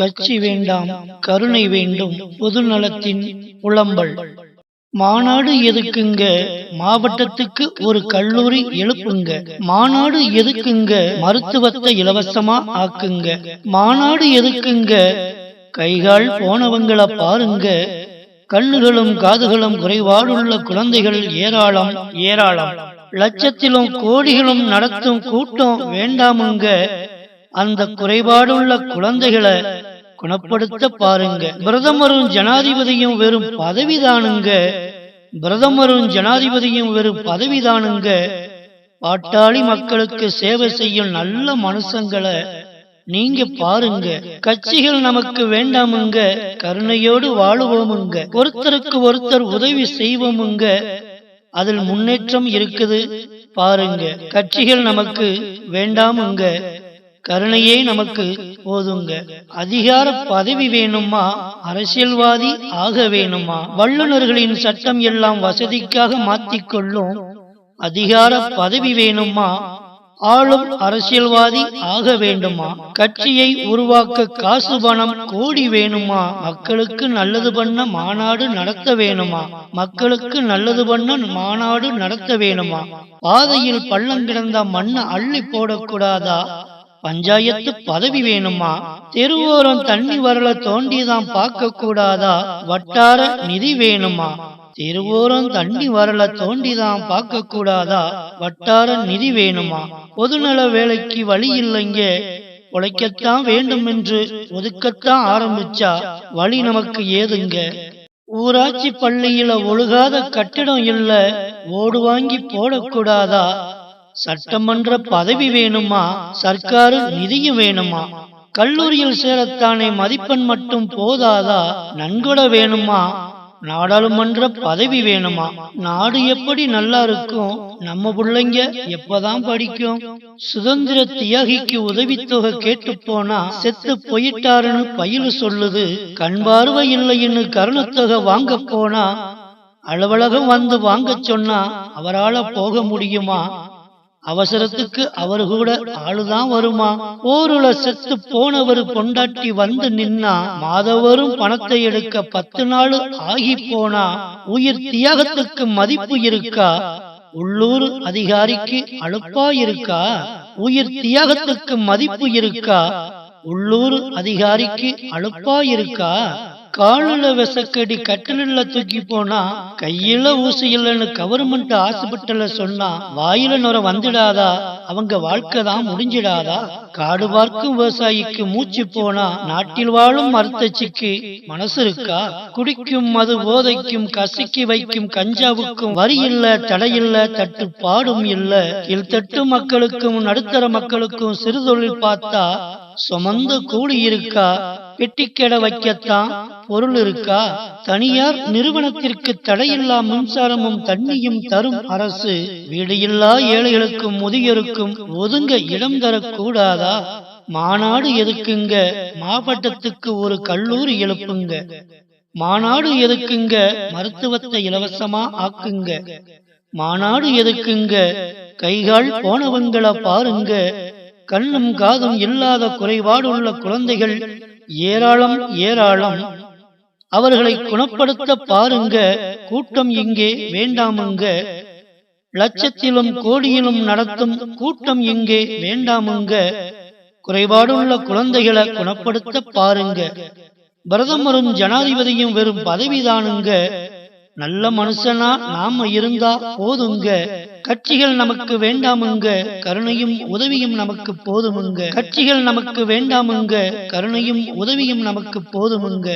கட்சி வேண்டாம் கருணை வேண்டும் பொது நலத்தின் புலம்பல். மாநாடு எதுக்குங்க? மாவட்டத்துக்கு ஒரு கல்லூரி எழுப்புங்க. மாநாடு எதுக்குங்க? மருத்துவத்தை இலவசமா ஆக்குங்க. மாநாடு எதுக்குங்க? கைகால் போனவங்கள பாருங்க. கண்ணுகளும் காதுகளும் குறைபாடுள்ள குழந்தைகள் ஏராளம் ஏராளம். லட்சத்திலும் கோடிகளும் நடத்தும் கூட்டம் வேண்டாமுங்க. அந்த குறைபாடுள்ள குழந்தைகளை குணப்படுத்த பாருங்க. பிரதமரும் ஜனாதிபதியும் வெறும் பதவிதானுங்க பிரதமரும் ஜனாதிபதியும் வெறும் பதவிதானுங்க பாட்டாளி மக்களுக்கு சேவை செய்யும் நல்ல மனுஷங்களை நீங்க பாருங்க. கட்சிகள் நமக்கு வேண்டாமுங்க. கருணையோடு வாழுவோமுங்க. ஒருத்தருக்கு ஒருத்தர் உதவி செய்வோமுங்க. அதில் முன்னேற்றம் இருக்குது. பாருங்க. கட்சிகள் நமக்கு வேண்டாமுங்க. கருணையே நமக்கு போதுங்க. அதிகார பதவி வேணுமா? அரசியல்வாதி ஆக வேணுமா? வல்லுநர்களின் சட்டம் எல்லாம் வசதிக்காக மாத்திக்கொள்ளும் அதிகார பதவி வேணுமா? ஆளும் அரசியல்வாதி ஆக வேண்டுமா? கட்சியை உருவாக்க காசு பணம் கோடி வேணுமா? மக்களுக்கு நல்லது பண்ண மாநாடு நடத்த வேணுமா? மக்களுக்கு நல்லது பண்ண மாநாடு நடத்த வேணுமா? பாதையில் பள்ளம் கிடந்த மண்ணை அள்ளி போடக்கூடாதா? பஞ்சாயத்து பதவி வேணுமா? தெருவோரம் தண்ணி வரல தோண்டிதான் பார்க்க கூடாதா வட்டார நிதி வேணுமா? தெருவோரம் தண்ணி வரல தோண்டிதான் பார்க்க கூடாதா வட்டார நிதி வேணுமா? பொதுநல வேலைக்கு வழி இல்லைங்க. உழைக்கத்தான் வேண்டும் என்று ஒதுக்கத்தான் ஆரம்பிச்சா வழி நமக்கு ஏதுங்க? ஊராட்சி பள்ளியில ஒழுகாத கட்டிடம் இல்ல. ஓடு வாங்கி போடக்கூடாதா? சட்டமன்ற பதவி வேணுமா? சர்க்காரு நிதியும் வேணுமா? கல்லூரியில் சேரத்தானே மதிப்பெண் மட்டும் போதாதா? நன்கொடை வேணுமா? நாடாளுமன்ற பதவி வேணுமா? நாடு எப்படி நல்லா இருக்கும்? நம்ம பிள்ளைங்க எப்பதான் படிக்கும்? சுதந்திர தியாகிக்கு உதவித்தொகை கேட்டு போனா செத்து போயிட்டாருன்னு பயிலு சொல்லுது. கண் பார்வை இல்லைன்னு கருணத்தொகை வாங்க போனா அலுவலகம் வந்து வாங்க சொன்னா அவரால போக முடியுமா? அவசரத்துக்கு அவர் கூட ஆளுதான் வருமா? போருல செத்து போனவர் பொண்டாட்டி வந்து நின்னா மாதவரும் பணத்தை எடுக்க பத்து நாள் ஆகி போனா உயிர் தியாகத்துக்கு மதிப்பு இருக்கா? உள்ளூர் அதிகாரிக்கு அழுப்பா இருக்கா? உயிர் தியாகத்துக்கு மதிப்பு இருக்கா? உள்ளூர் அதிகாரிக்கு அழுப்பா இருக்கா காலில விசக்கடி கட்டில தூக்கி போனா கையில ஊசி இல்லைன்னு கவர்மெண்ட் ஹாஸ்பிட்டல்ல சொன்னா வாயில நுர வந்துடாதா? அவங்க வாழ்க்கை தான் முடிஞ்சிடாதா? காடு பார்க்கும் விவசாயிக்கு மூச்சு போனா நாட்டில் வாழும் மருத்துவச்சிக்கு மனசு இருக்கா? குடிக்கும் மது போதைக்கும் கசிக்கி வைக்கும் கஞ்சாவுக்கும் வரி இல்ல தடையில்ல தட்டுப்பாடும் இல்ல கீழ்த்தட்டு மக்களுக்கும் நடுத்தர மக்களுக்கும் சிறுதொழில் பார்த்தா சுமந்த கூலி இருக்கா? பெட்டிக்கடை வைக்கத்தான் பொருள் இருக்கா? தனியார் நிறுவனத்திற்கு தடையில்லா மின்சாரமும் தண்ணியும் தரும் அரசு வீடு இல்லா ஏழைகளுக்கும் முதியோருக்கும் ஒதுங்க இடம் தரக்கூடாதா? மாநாடு எதுக்குங்க? மாவட்டத்துக்கு ஒரு கல்லூரி எழுப்புங்க. மாநாடு எதுக்குங்க? மருத்துவத்தை இலவசமா ஆக்குங்க. மாநாடு எதுக்குங்க? கைகால் போனவங்கள பாருங்க. கண்ணும் காதும் இல்லாத குறைபாடுள்ள குழந்தைகள் ஏராளம் ஏராளம். அவர்களை குணப்படுத்த பாருங்க கூட்டம் இங்கே வேண்டாமுங்க. லட்சத்திலும் கோடியிலும் நடத்தும் கூட்டம் இங்கே வேண்டாமுங்க. குறைபாடுள்ள குழந்தைகளை குணப்படுத்த பாருங்க. பிரதமரும் ஜனாதிபதியும் வெறும் பதவிதானுங்க. நல்ல மனுஷனா நாம இருந்தா போதுங்க. கட்சிகள் நமக்கு வேண்டாமுங்க. கருணையும் உதவியும் நமக்கு போதுமுங்க. கட்சிகள் நமக்கு வேண்டாமுங்க. கருணையும் உதவியும் நமக்கு போதுமுங்க.